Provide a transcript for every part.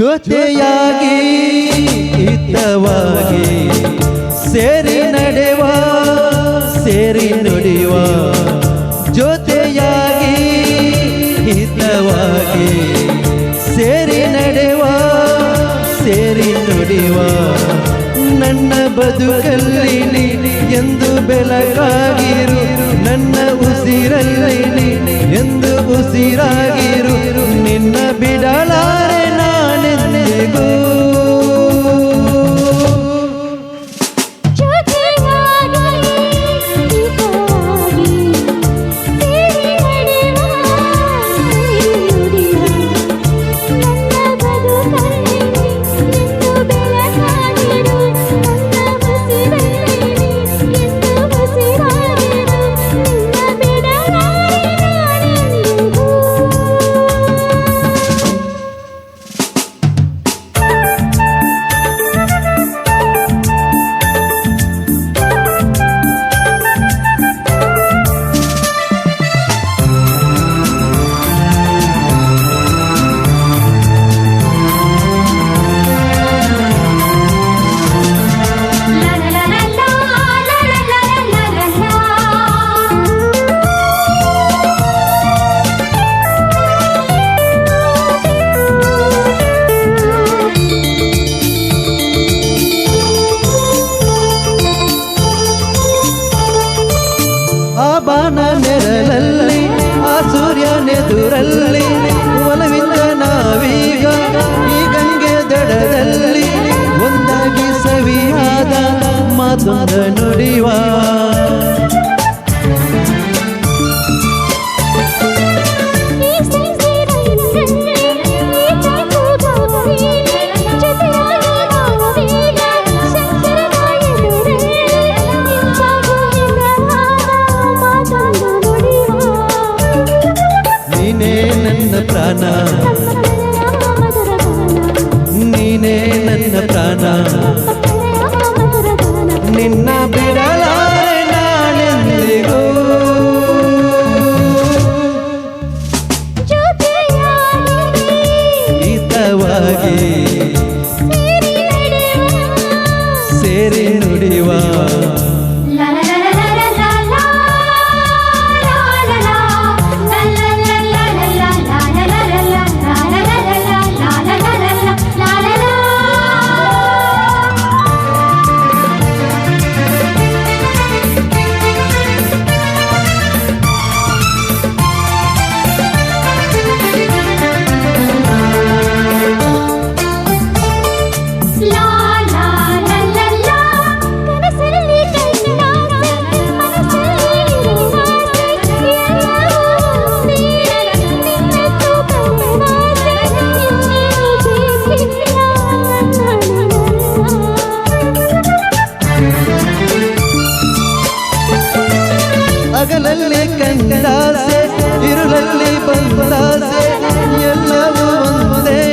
ಜೊತೆಯಾಗಿ ಹಿತವಾಗಿ ಸೇರಿ ನಡೆವ ಸೇರಿ ನುಡಿಯುವ, ಜೊತೆಯಾಗಿ ಹಿತವಾಗಿ ಸೇರಿ ನಡೆವ ಸೇರಿ ನುಡಿಯುವ ನನ್ನ ಬದುಕಲ್ಲಿ ಎಂದು ಬೆಳಕಾಗಿರು, ನನ್ನ ಉಸಿರಲ್ಲಿ ಎಂದು ಉಸಿರಾಗಿರು, ನಿನ್ನ ಬಿಡಲ ಆ ಬಾನ ನೆರಳಲ್ಲಿ ಆ ಸೂರ್ಯನೆದುರಲ್ಲಿ ಒಲವಿಂದ ನಾವೀಗ ಈ ಗಂಗೆ ದಡದಲ್ಲಿ ಒಂದಾಗಿ ಸವಿಯಾದ ಮಾತೊಂದ ನುಡಿವಾ. না ಅಗಲಲ್ಲಿ ಕಂಡಾಸೆ இருளಲ್ಲಿ ಬಂದಾಸೆ ಎಲ್ಲವೂ ಒಂದೇ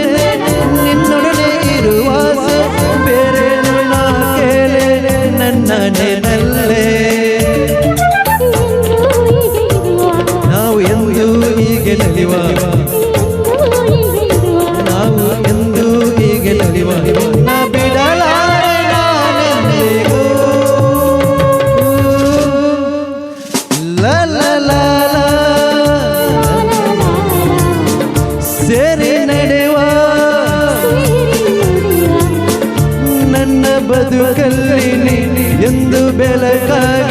ಬದುಕಲ್ಲಿ ಎಂದು ಬೆಳಕಾಗಿ